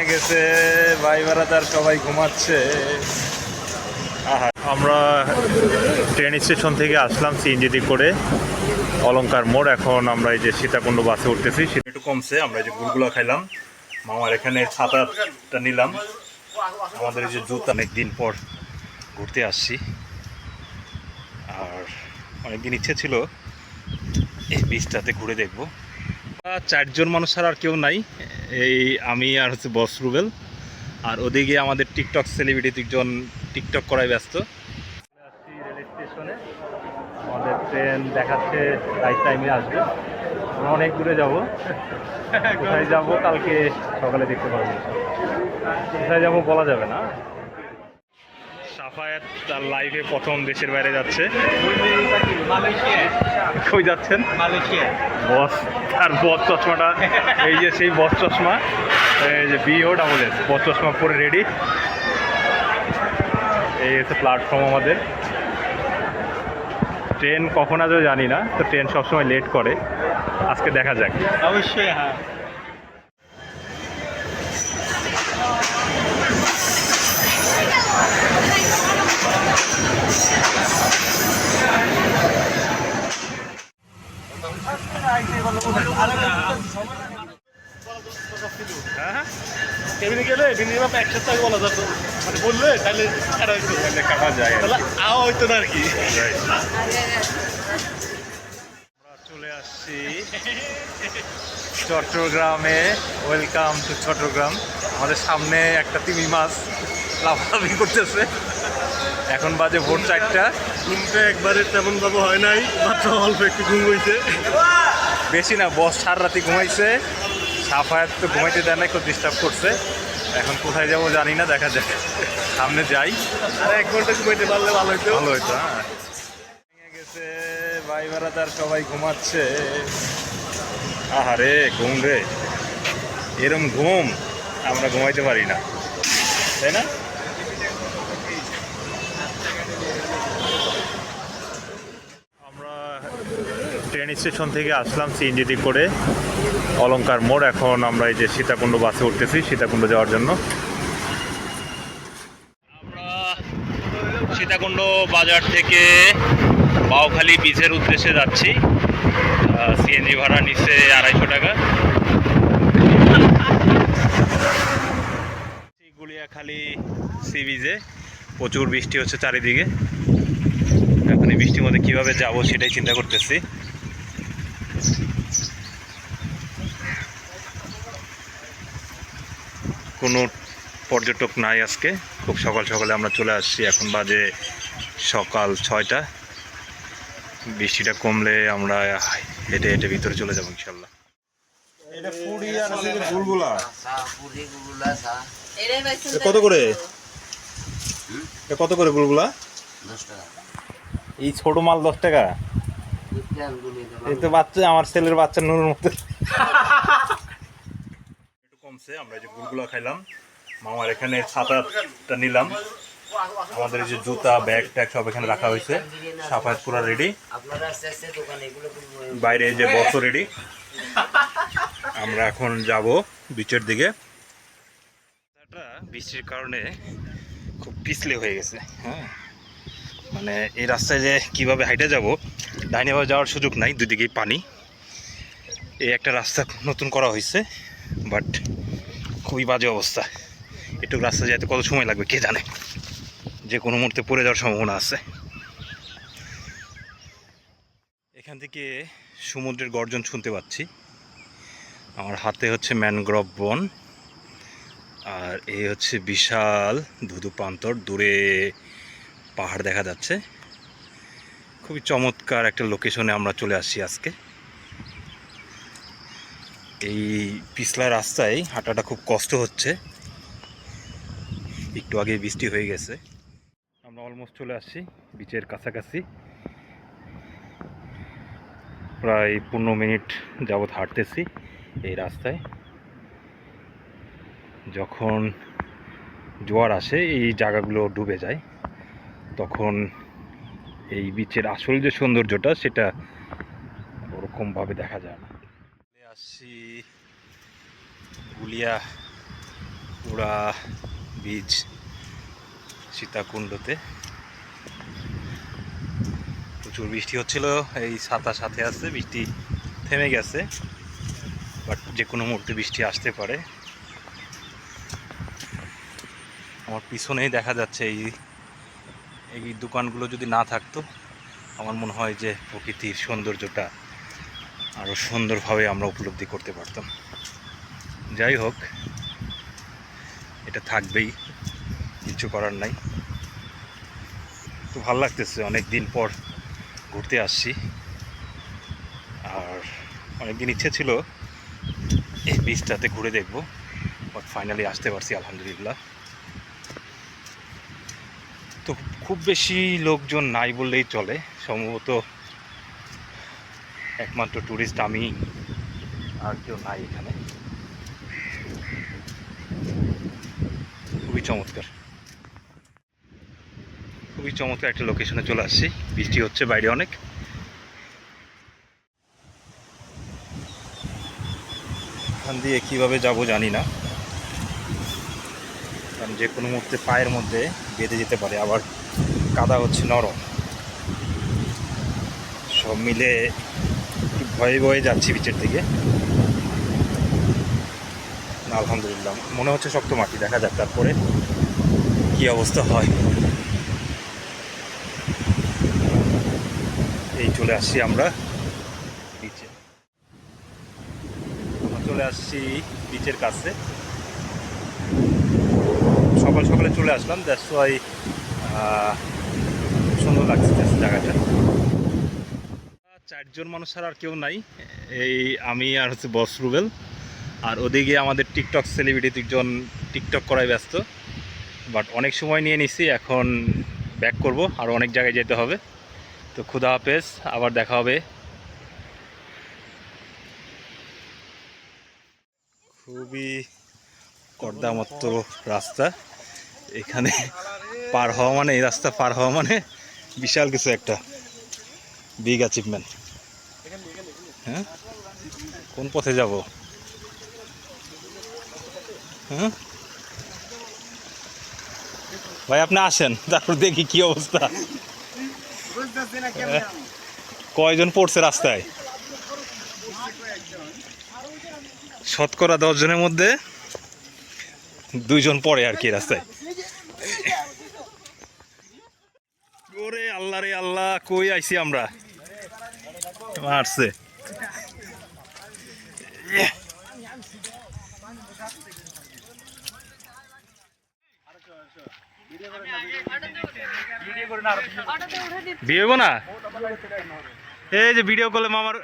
ভেঙে গেছে, ভাই বেড়াদার সবাই ঘুমাচ্ছে। আমরা ট্রেন স্টেশন থেকে আসলাম সিএনজিটি করে অলঙ্কার মোড়। এখন আমরা এই যে সীতাকুণ্ড বাসে উঠতেছি সেটা একটু কমছে, আমরা এই যে গুলগুলা খাইলাম। মামার এখানে ছাতাটা নিলাম। আমাদের এই যে জুতা অনেক দিন পর ঘুরতে আসছি। আর অনেকদিন ইচ্ছে ছিল এই বীজটাতে ঘুরে দেখব। চারজন মানুষ আর কেউ নাই। এই আমি আর হচ্ছে বস রুবেল। আর ওদিকে আমাদের টিকটক সেলিব্রিটি দুজন টিকটক করায় ব্যস্ত। স্টেশনে। আমাদের ট্রেন দেখাচ্ছে রাইট টাইমে আসবে। আমরা অনেক দূরে যাব। কোথায় যাব কালকে সকালে দেখতে পারব কোথায় যাব বলা যাবে না। সাফায়াত তার লাইফে প্রথম দেশের বাইরে যাচ্ছে। কই যাচ্ছেন? বস আর বস চশমাটা এই যে সেই বস চশমা এই যে বিও ডাবল এস বস চশমা পরে রেডি এই হচ্ছে প্ল্যাটফর্ম আমাদের। ট্রেন কখন আসবে জানি না তো ট্রেন সবসময় লেট করে। আজকে দেখা যাক। অবশ্যই হ্যাঁ। গেলে মিনিমাম এক সপ্তাহ বলা যেত মানে বললে তাহলে হইতো তাহলে কাটা যায় তাহলে আওয়া হইতো না আর কি। আমরা চলে আসছি চট্টগ্রামে। Welcome to Chattogram. আমাদের সামনে একটা তিমি মাছ লাফালাফি করতেছে। এখন বাজে ভোর চারটা। ঘুমটা একবারে তেমন ভাবে হয় নাই মাত্র অল্প একটু ঘুম হয়েছে বেশি না বস সার রাতি ঘুমাইছে। সাফায়াত তো ঘুমাইতে দেয় না একটু ডিস্টার্ব করছে। এখন কোথায় যাব জানি না দেখা যাক। সামনে যাই। আর এক ঘণ্টা ঘুমাইতে পারলে ভালো হইতো। ভালো হইতো হ্যাঁ। গেছে ভাই বেড়াদার সবাই ঘুমাচ্ছে। আহারে ঘুম রে। এরম ঘুম আমরা ঘুমাইতে পারি না। তাই না? স্টেশন থেকে আসলাম সিএনজিটি করে। অলঙ্কার মোড়, এখন আমরা এই যে সীতাকুণ্ড বাসে উঠতেছি, সীতাকুণ্ড যাওয়ার জন্য। আমরা সীতাকুণ্ড বাজার থেকে বাউখালী বীচের উদ্দেশ্যে যাচ্ছি। সিএনজি ভাড়া নিচ্ছে আড়াইশো টাকা। গুলিয়াখালী সি বিচে প্রচুর বৃষ্টি হচ্ছে চারিদিকে। এখন এই বৃষ্টির মধ্যে কীভাবে যাব সেটাই চিন্তা করতেছি। কোনো পর্যটক নাই আজকে। খুব সকাল সকালে আমরা চলে আসছি। এখন বাজে সকাল ছয়টা। বৃষ্টিটা কমলে আমরা হেঁটে হেঁটে ভিতরে চলে যাব ইনশাল্লাহ এটা পুরি আর আছে যে গুলগুলা পুরি গুলুলা সা কত করে? এ কত করে গুলগুলা এই ছোট মাল দশ টাকা? এই তো বাচ্চা আমার ছেলের বাচ্চা নুনের মতো। একটু কমছে আমরা এই যে গুলগুলা খাইলাম। মামার এখানে ছাতাটা নিলাম। আমাদের এই যে জুতা ব্যাগ ট্যাগ সব এখানে রাখা হয়েছে। সাফায়াত পুরা রেডি আপনারা আস্তে আস্তে দোকানে এগুলো কিনবো। বাইরে যে বক্স রেডি আমরা এখন যাব বিচের দিকে। বৃষ্টির কারণে খুব পিছলে হয়ে গেছে হ্যাঁ। মানে এই রাস্তায় যে কীভাবে হাইটে যাব ডাইনেভাবে যাওয়ার সুযোগ নাই, দুদিকেই পানি। এই একটা রাস্তা নতুন করা হয়েছে, বাট খুবই বাজে অবস্থা। একটু রাস্তা যেতে কত সময় লাগবে কে জানে? যে কোনো মুহূর্তে পড়ে যাওয়ার সম্ভাবনা আছে। এখান থেকে সমুদ্রের গর্জন শুনতে পাচ্ছি। আমার হাতে হচ্ছে ম্যানগ্রোভ বন, আর এই হচ্ছে বিশাল ধুধু প্রান্তর দূরে পাহাড় দেখা যাচ্ছে। খুবই চমৎকার একটা লোকেশনে আমরা চলে আসছি আজকে। এই পিছলা রাস্তায় হাঁটাটা খুব কষ্ট হচ্ছে। একটু আগে বৃষ্টি হয়ে গেছে। আমরা অলমোস্ট চলে আসছি বিচের কাছাকাছি। প্রায় পনেরো মিনিট যাবৎ হাঁটতেছি এই রাস্তায়। যখন জোয়ার আসে, এই জায়গাগুলো ডুবে যায়। তখন এই বিচের আসল যে সৌন্দর্যটা, সেটা ওরকমভাবে দেখা যায় না। আসছি গুলিয়া পুরা বীজ সীতাকুণ্ডতে। প্রচুর বৃষ্টি হচ্ছিল, এই ছাতা সাথে আছে, বৃষ্টি থেমে গেছে বাট যে কোনো মুহূর্তে বৃষ্টি আসতে পারে। আমার পিছনেই দেখা যাচ্ছে এই এই দোকানগুলো যদি না থাকতো, আমার মনে হয় যে প্রকৃতির সৌন্দর্যটা আরও সুন্দরভাবে আমরা উপলব্ধি করতে পারতাম। যাই হোক, এটা থাকবেই, কিছু করার নাই। তো ভালো লাগতেছে অনেক দিন পর ঘুরতে আসছি। আর অনেক দিন ইচ্ছে ছিল এই বীজটাতে ঘুরে দেখব বাট ফাইনালি আসতে পারছি, আলহামদুলিল্লাহ তো খুব বেশি লোকজন নাই বললেই চলে। সম্ভবত একমাত্র ট্যুরিস্ট আমি আর কেউ নাই এখানে। খুবই চমৎকার। খুবই চমৎকার একটা লোকেশনে চলে আসছি। বৃষ্টি হচ্ছে বাইরে অনেক। এখান দিয়ে কীভাবে যাব জানি না। কারণ যে কোনো মুহূর্তে পায়ের মধ্যে বেঁধে যেতে পারে। আবার কাদা হচ্ছে, নরম। সব মিলে একটু ভয়ে ভয়ে যাচ্ছি বিচের দিকে। আলহামদুলিল্লাহ, মনে হচ্ছে শক্ত মাটি, দেখা যাক তারপরে কি অবস্থা হয়। এই চলে আসছি আমরা বিচে। চলে আসছি বিচের কাছে। সকাল সকালে চলে আসলাম দ্যাটস ওয়াই সুন্দর লাগছে জায়গাটা। চারজন মানুষ আর কেউ নাই। এই আমি আর হচ্ছে বস রুবেল। আর ওদিকে আমাদের টিকটক সেলিব্রিটি দুজন টিকটক করায় ব্যস্ত। বাট অনেক সময় নিয়ে নিছি, এখন ব্যাক করব। আর অনেক জায়গায় যেতে হবে। তো খুদা হাফেজ, আবার দেখা হবে। খুবই কর্দামত্ত রাস্তা। এখানে পার হওয়া মানে এই রাস্তা পার হওয়া মানে বিশাল কিছু একটা বিগ অ্যাচিভমেন্ট হ্যাঁ? কোন পথে যাব? হ্যাঁ? ভাই, আপনি আসেন, তারপর দেখি কি অবস্থা? কয়জন পড়ছে রাস্তায়? শতকরা দশ জনের মধ্যে দুইজন পড়ে আর কি রাস্তায়। ওরে আল্লাহ রে আল্লাহ কই আইছি আমরা? মারছে। ভিডিও না এই যে ভিডিও কলে মামার